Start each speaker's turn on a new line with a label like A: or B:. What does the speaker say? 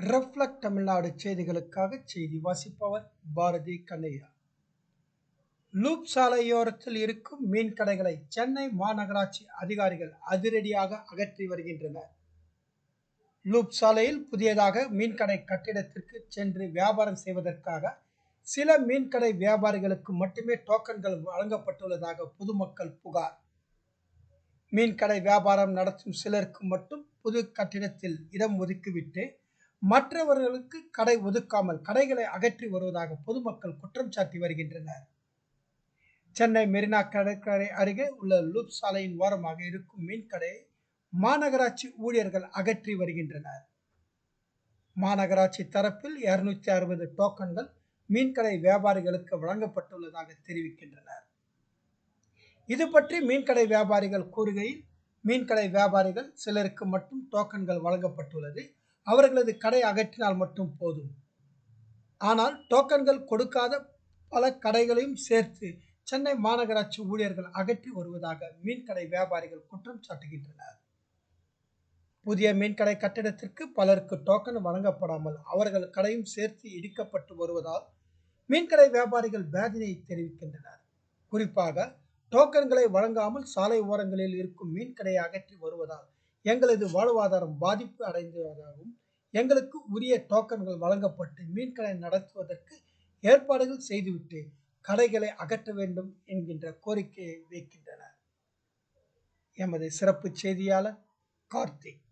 A: Reflect Tamil Nadu செய்திகளுக்காக செய்தி வாசிப்பவர் பாரதி கண்ணையா. லூப் சாலையோரத்தில் இருக்கும் மீன் கடைகளை சென்னை மாநகராட்சி அதிகாரிகள் அதிரடியாக அகற்றி வருகின்றனர். லூப் சாலையில் புதியதாக மீன்கடை கட்டிடத்திற்கு சென்று வியாபாரம் செய்வதற்காக சில மீன்கடை வியாபாரிகளுக்கு மட்டுமே டோக்கன்கள் வழங்கப்பட்டுள்ளதாக பொதுமக்கள் புகார். மீன்கடை வியாபாரம் நடத்தும் சிலருக்கு மட்டும் புது கட்டிடத்தில் இடம் ஒதுக்கிவிட்டு மற்றவர்களுக்கு கடை ஒதுக்காமல் கடைகளை அகற்றி வருவதாக பொதுமக்கள் குற்றம் சாட்டி வருகின்றனர். சென்னை மெரினா கடற்கரை அருகே உள்ள லூப் சாலையின் ஓரமாக இருக்கும் மீன்கடையை மாநகராட்சி ஊழியர்கள் அகற்றி வருகின்றனர். மாநகராட்சி தரப்பில் இருநூத்தி அறுபது டோக்கன்கள் மீன்கடை வியாபாரிகளுக்கு வழங்கப்பட்டுள்ளதாக தெரிவிக்கின்றனர். இது பற்றி மீன்கடை வியாபாரிகள் கூறுகையில் மீன்கடை வியாபாரிகள் சிலருக்கு மட்டும் டோக்கன்கள் வழங்கப்பட்டுள்ளது. அவர்களது கடை அகற்றினால் மட்டும் போதும். ஆனால் டோக்கன்கள் கொடுக்காத பல கடைகளையும் சேர்த்து சென்னை மாநகராட்சி ஊழியர்கள் அகற்றி வருவதாக மீன்கடை வியாபாரிகள் குற்றம் சாட்டுகின்றனர். புதிய மீன்கடை கட்டிடத்திற்கு பலருக்கு டோக்கன் வழங்கப்படாமல் அவர்கள் கடையும் சேர்த்து இடிக்கப்பட்டு வருவதால் மீன்கடை வியாபாரிகள் வேதனையை தெரிவிக்கின்றனர். குறிப்பாக டோக்கன்களை வழங்காமல் சாலை ஓரங்களில் இருக்கும் மீன்கடையை அகற்றி வருவதால் எங்களது வாழ்வாதாரம் பாதிப்பு அடைந்துள்ளதாகவும் எங்களுக்கு உரிய டோக்கன்கள் வழங்கப்பட்டு மீன்கடை நடத்துவதற்கு ஏற்பாடுகள் செய்துவிட்டு கடைகளை அகற்ற வேண்டும் என்கின்ற கோரிக்கையை வைக்கின்றனர். எமது சிறப்பு செய்தியாளர் கார்த்திக்.